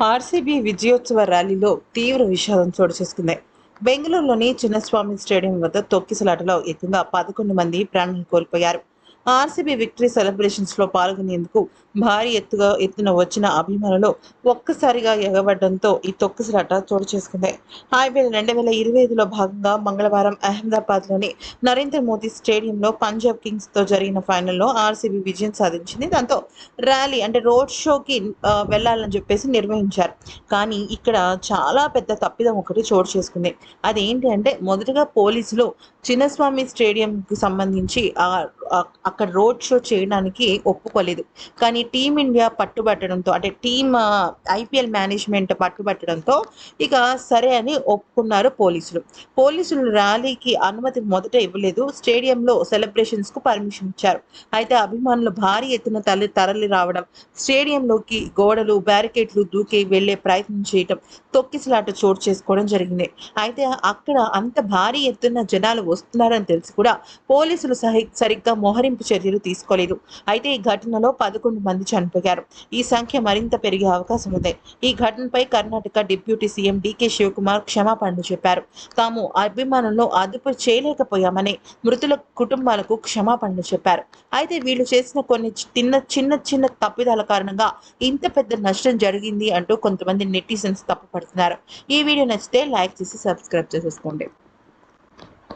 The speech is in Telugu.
ఆర్సీబీ విజయోత్సవ ర్యాలీలో తీవ్ర విషాదం చోటు చేసుకుంది. బెంగళూరులోని చిన్నస్వామి స్టేడియం వద్ద తొక్కిసలాటలో ఏకంగా పదకొండు మంది ప్రాణాలు కోల్పోయారు. ఆర్సీబీ విక్టరీ సెలబ్రేషన్స్లో పాల్గొనేందుకు భారీ ఎత్తుగా ఎత్తున వచ్చిన అభిమానులు ఒక్కసారిగా ఎగబడడంతో ఈ తొక్కిసలాట చోటు చేసుకుంది. ఐపీఎల్ రెండు వేల ఇరవై ఐదులో భాగంగా మంగళవారం అహ్మదాబాద్లోని నరేంద్ర మోదీ స్టేడియంలో పంజాబ్ కింగ్స్తో జరిగిన ఫైనల్లో ఆర్సీబీ విజయం సాధించింది. దాంతో ర్యాలీ అంటే రోడ్ షోకి వెళ్ళాలని చెప్పేసి నిర్వహించారు. కానీ ఇక్కడ చాలా పెద్ద తప్పిదం ఒకటి చోటు చేసుకుంది. అదేంటి అంటే మొదటగా పోలీసులు చిన్నస్వామి స్టేడియంకి సంబంధించి ఆ- అక్కడ రోడ్ షో చేయడానికి ఒప్పుకోలేదు. కానీ టీమిండియా పట్టుబట్టడంతో అంటే టీమ్ ఐపీఎల్ మేనేజ్మెంట్ పట్టుబట్టడంతో ఇక సరే అని ఒప్పుకున్నారు పోలీసులు. పోలీసులు ర్యాలీకి అనుమతి మొదట ఇవ్వలేదు. స్టేడియంలో సెలబ్రేషన్స్కు పర్మిషన్ ఇచ్చారు. అయితే అభిమానులు భారీ ఎత్తున తల్లి తరలి రావడం స్టేడియంలోకి గోడలు బ్యారికేడ్లు దూకి వెళ్ళే ప్రయత్నం చేయటం తొక్కిసలాట చోటు చేసుకోవడం జరిగింది. అయితే అక్కడ అంత భారీ ఎత్తున జనాలు వస్తున్నారని తెలిసి కూడా పోలీసులు సహి సరిగ్గా మోహరింపు చర్యలు తీసుకోలేదు. అయితే ఈ ఘటనలో పదకొండు మంది చనిపోయారు. ఈ సంఖ్య మరింత పెరిగే అవకాశం ఉంది. ఈ ఘటనపై Karnataka deputy CM DK Shivakumar క్షమాపణలు చెప్పారు. తాము అభిమానులను అదుపు చేయలేకపోయామని మృతుల కుటుంబాలకు క్షమాపణలు చెప్పారు. అయితే వీళ్ళు చేసిన కొన్ని చిన్న చిన్న చిన్న తప్పిదాల కారణంగా ఇంత పెద్ద నష్టం జరిగింది అంటూ కొంతమంది నెటిజన్స్ తప్పుపడుతున్నారు. ఈ వీడియో నచ్చితే లైక్ చేసి సబ్స్క్రైబ్ చేసేసుకోండి.